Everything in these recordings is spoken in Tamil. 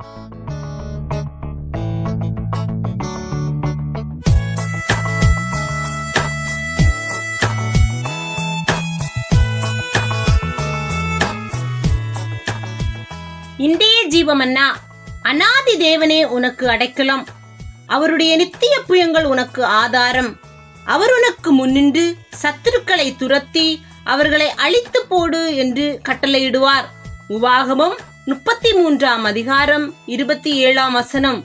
இந்திய ஜீவமன்னா அனாதி தேவனே உனக்கு அடைக்கலம். அவருடைய நித்திய புயங்கள் உனக்கு ஆதாரம். அவர் உனக்கு முன்னின்று சத்துருக்களை துரத்தி அவர்களை அழித்து போடு என்று கட்டளையிடுவார். உபாகமம் முப்பத்தி மூன்றாம் அதிகாரம் இருபத்தி ஏழாம் வசனம்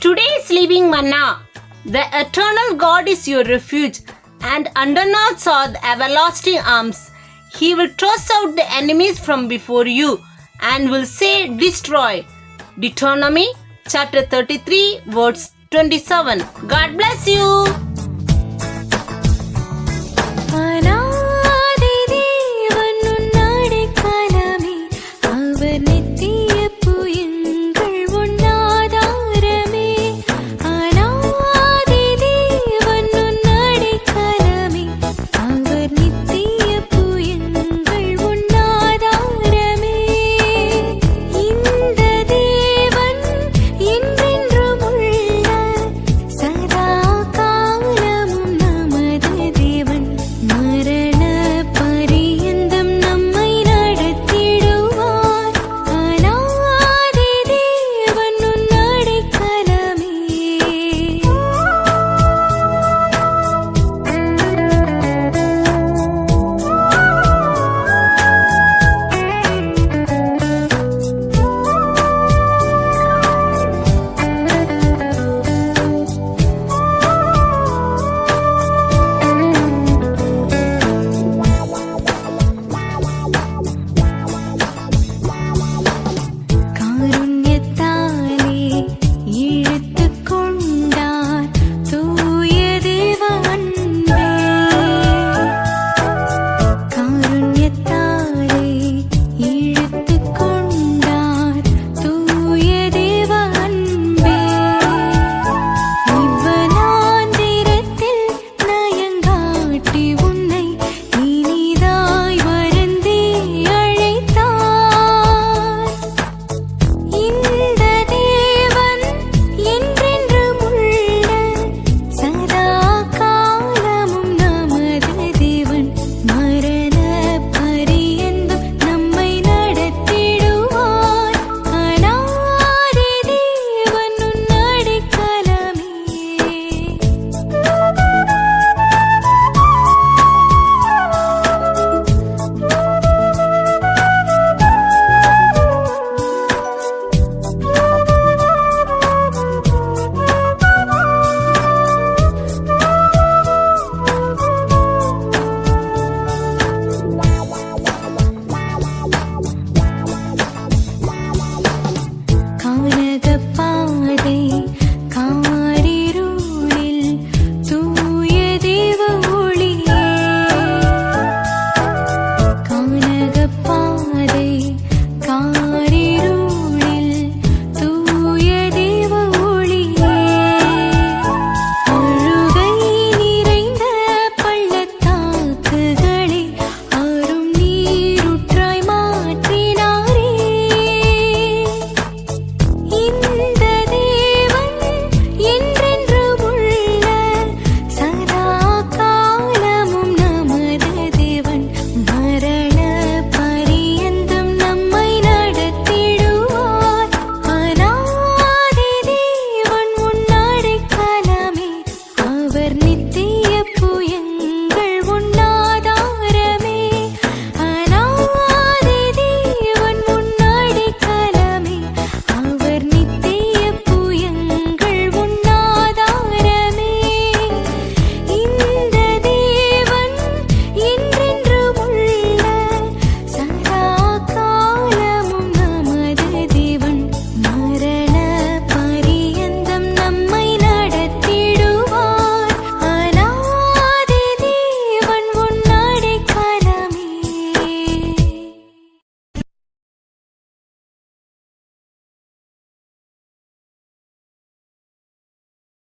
Today's living manna. The eternal God is your refuge, and underneath are the everlasting arms. He will toss out the enemies from before you and will say, Destroy. Deuteronomy chapter 33, verse 27. God bless you.